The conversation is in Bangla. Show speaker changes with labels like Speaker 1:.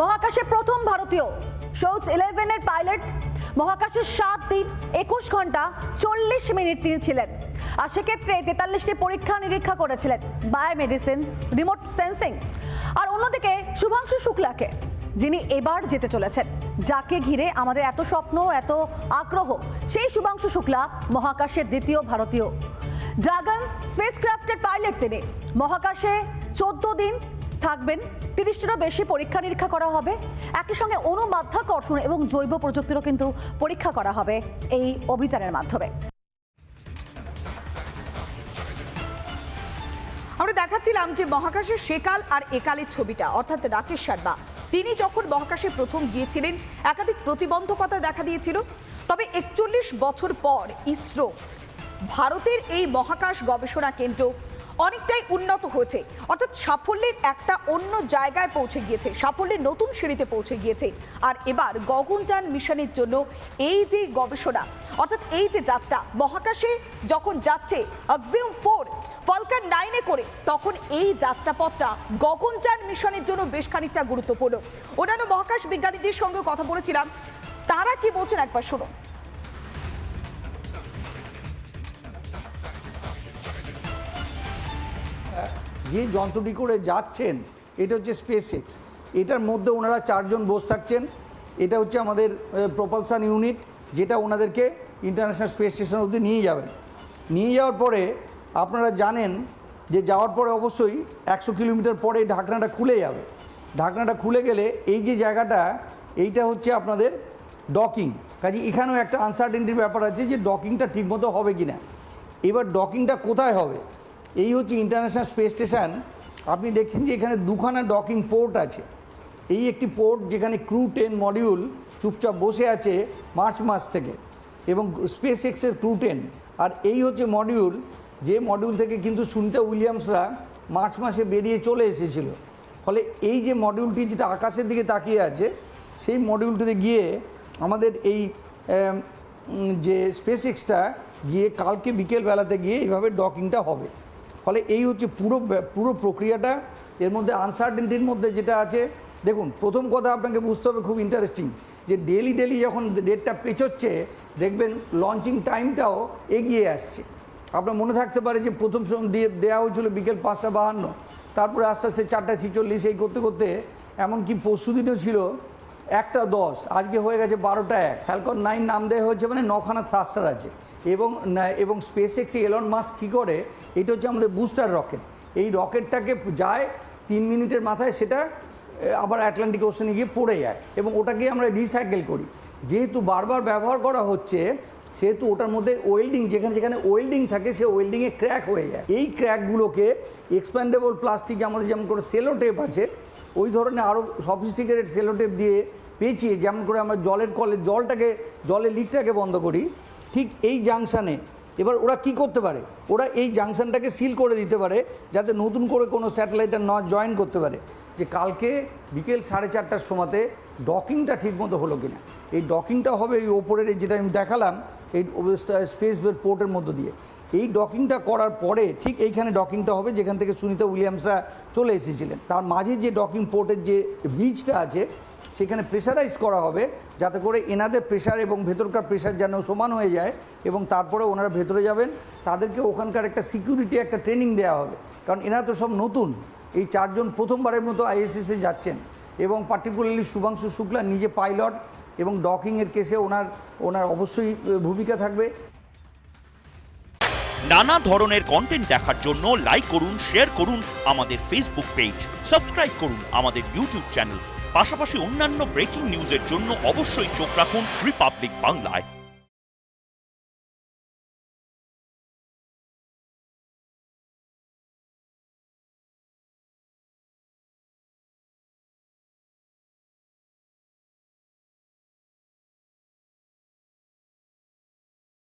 Speaker 1: মহাকাশে প্রথম ভারতীয়। সৌচ ইলেভেনের পাইলট মহাকাশে সাত দিন, একুশ ঘণ্টা, চল্লিশ মিনিট তিনি ছিলেন। আর সেক্ষেত্রে তেতাল্লিশটি পরীক্ষা নিরীক্ষা করেছিলেন, বায়োমেডিসিন, রিমোট সেন্সিং। আর অন্যদিকে শুভাংশু শুক্লাকে, যিনি এবার যেতে চলেছেন, যাকে ঘিরে আমাদের এত স্বপ্ন, এত আগ্রহ, সেই শুভাংশু শুক্লা মহাকাশের দ্বিতীয় ভারতীয়। ড্রাগন স্পেসক্রাফটের পাইলট তিনি। মহাকাশে চোদ্দ দিন থাকবেন। তিরিশটিরও বেশি পরীক্ষা নিরীক্ষা করা হবে। একই সঙ্গে অনুমাধ্যাকর্ষণ এবং জৈব প্রযুক্তিরও কিন্তু পরীক্ষা করা হবে এই অভিযানের মাধ্যমে।
Speaker 2: আমরা দেখাচ্ছিলাম যে মহাকাশের সেকাল আর একালের ছবিটা, অর্থাৎ রাকেশ শর্মা। তিনি যখন মহাকাশে প্রথম গিয়েছিলেন, একাধিক প্রতিবন্ধকতা দেখা দিয়েছিল। তবে একচল্লিশ বছর পর ইসরো, ভারতের এই মহাকাশ গবেষণা কেন্দ্র অনেকটাই উন্নত হয়েছে। অর্থাৎ সাফল্যের একটা অন্য জায়গায় পৌঁছে গিয়েছে। সাফল্যের নতুন সিঁড়িতে পৌঁছে গিয়েছে। আর এবার গগনযান মিশনের জন্য এই যে গবেষণা, অর্থাৎ এই যে যাত্রা, মহাকাশে যখন যাচ্ছে অক্সিউম ফোর ফলকার নাইনে করে, তখন এই যাত্রাপথটা গগনযান মিশনের জন্য বেশ খানিকটা গুরুত্বপূর্ণ। অন্যান্য মহাকাশ বিজ্ঞানীদের সঙ্গে কথা বলেছিলাম। তারা কি বলছেন একবার শুনুন।
Speaker 3: যে যন্ত্রটি করে যাচ্ছেন, এটা হচ্ছে স্পেস এক্স এটার মধ্যে ওনারা চারজন বসে থাকছেন। এটা হচ্ছে আমাদের প্রপালসান ইউনিট যেটা ওনাদেরকে ইন্টারন্যাশনাল স্পেস স্টেশন অবধি নিয়ে যাবেন। নিয়ে যাওয়ার পরে আপনারা জানেন যে যাওয়ার পরে অবশ্যই একশো কিলোমিটার পরে ঢাকনাটা খুলে যাবে। ঢাকনাটা খুলে গেলে এই যে জায়গাটা, এইটা হচ্ছে আপনাদের ডকিং কাজে এখানেও একটা আনসার্টেনটির ব্যাপার আছে যে ডকিংটা ঠিকমতো হবে কি না এবার ডকিংটা কোথায় হবে? এই হচ্ছে ইন্টারন্যাশনাল স্পেস স্টেশন আপনি দেখছেন যে এখানে দুখানা ডকিং পোর্ট আছে। এই একটি পোর্ট যেখানে ক্রু টেন মডিউল চুপচাপ বসে আছে মার্চ মাস থেকে এবং স্পেস এক্সের ক্রু টেন আর এই হচ্ছে মডিউল যে মডিউল থেকে কিন্তু সুনিতা উইলিয়ামসরা মার্চ মাসে বেরিয়ে চলে এসেছিল। ফলে এই যে মডিউলটি যেটা আকাশের দিকে তাকিয়ে আছে, সেই মডিউলটিতে গিয়ে আমাদের এই যে স্পেস এক্সটা গিয়ে কালকে বিকেল বেলাতে গিয়ে এইভাবে ডকিংটা হবে। ফলে এই হচ্ছে পুরো পুরো প্রক্রিয়াটা, এর মধ্যে আনসার্টেনটির মধ্যে যেটা আছে, দেখুন, প্রথম কথা আপনাকে বুঝতে হবে খুব ইন্টারেস্টিং যে ডেলি ডেলি যখন ডেটটা পেছোচ্ছে, দেখবেন লঞ্চিং টাইমটাও এগিয়ে আসছে। আপনার মনে থাকতে পারে যে প্রথম সময় দিয়ে দেওয়া হয়েছিল বিকেল পাঁচটা বাহান্ন, তারপরে আস্তে আস্তে চারটা ছিচল্লিশ, এই করতে করতে, এমনকি পরশু দিনও ছিল একটা দশ, আজকে হয়ে গেছে বারোটা এক। ফ্যালকন নাইন নাম দেওয়া হয়েছে মানে নখানা থ্রাস্টার আছে। এবং এবং স্পেস এক্সে এলন মাস্ক কী করে? এটা হচ্ছে আমাদের বুস্টার রকেট এই রকেটটাকে যায়, তিন মিনিটের মাথায় সেটা আবার অ্যাটলান্টিক ওশনে গিয়ে পড়ে যায় এবং ওটাকে আমরা রিসাইকেল করি। যেহেতু বারবার ব্যবহার করা হচ্ছে, সেহেতু ওটার মধ্যে ওয়েল্ডিং যেখানে যেখানে ওয়েল্ডিং থাকে, সে ওয়েল্ডিংয়ে ক্র্যাক হয়ে যায়। এই ক্র্যাকগুলোকে এক্সপ্যান্ডেবল প্লাস্টিক আমাদের যেমন করে সেলো টেপ আছে ওই ধরনের আরও সফিস্টিকেটেড সেলো টেপ দিয়ে পেঁচিয়ে যেমন করে আমরা জলের কলে জলটাকে, জলের লিকটাকে বন্ধ করি, ঠিক এই জাংশানে এবার ওরা কি করতে পারে? ওরা এই জাংশনটাকে সিল করে দিতে পারে, যাতে নতুন করে কোনো স্যাটেলাইটটা ন জয়েন করতে পারে। যে কালকে বিকেল সাড়ে চারটার সময়তে ডকিংটা ঠিকমতো হলো কিনা। এই ডকিংটা হবে এই ওপরের যেটা আমি দেখালাম এই স্পেস পোর্টের মধ্য দিয়ে। এই ডকিংটা করার পরে ঠিক এইখানে ডকিংটা হবে যেখান থেকে সুনিতা উইলিয়ামসরা চলে এসেছিলেন। তার মাঝে যে ডকিং পোর্টের যে ব্রিজটা আছে, সেখানে প্রেশারাইজ করা হবে যাতে করে এনাদের প্রেশার এবং ভেতরকার প্রেশার যেন সমান হয়ে যায় এবং তারপরে ওনারা ভেতরে যাবেন। তাদেরকে ওখানকার একটা সিকিউরিটি একটা ট্রেনিং দেওয়া হবে। কারণ এনারা তো সব নতুন। এই চারজন প্রথমবারের মতো আইএসএসে যাচ্ছেন। এবং পার্টিকুলারলি শুভাংশু শুক্লা, নিজে পাইলট এবং ডকিংয়ের কেসে ওনার ওনার অবশ্যই ভূমিকা থাকবে।
Speaker 4: নানা ধরনের কন্টেন্ট দেখার জন্য লাইক করুন শেয়ার করুন আমাদের ফেসবুক পেজ সাবস্ক্রাইব করুন আমাদের ইউটিউব চ্যানেল পাশাপাশি অন্যান্য ব্রেকিং নিউজের জন্য অবশ্যই চোখ রাখুন রিপাবলিক বাংলায়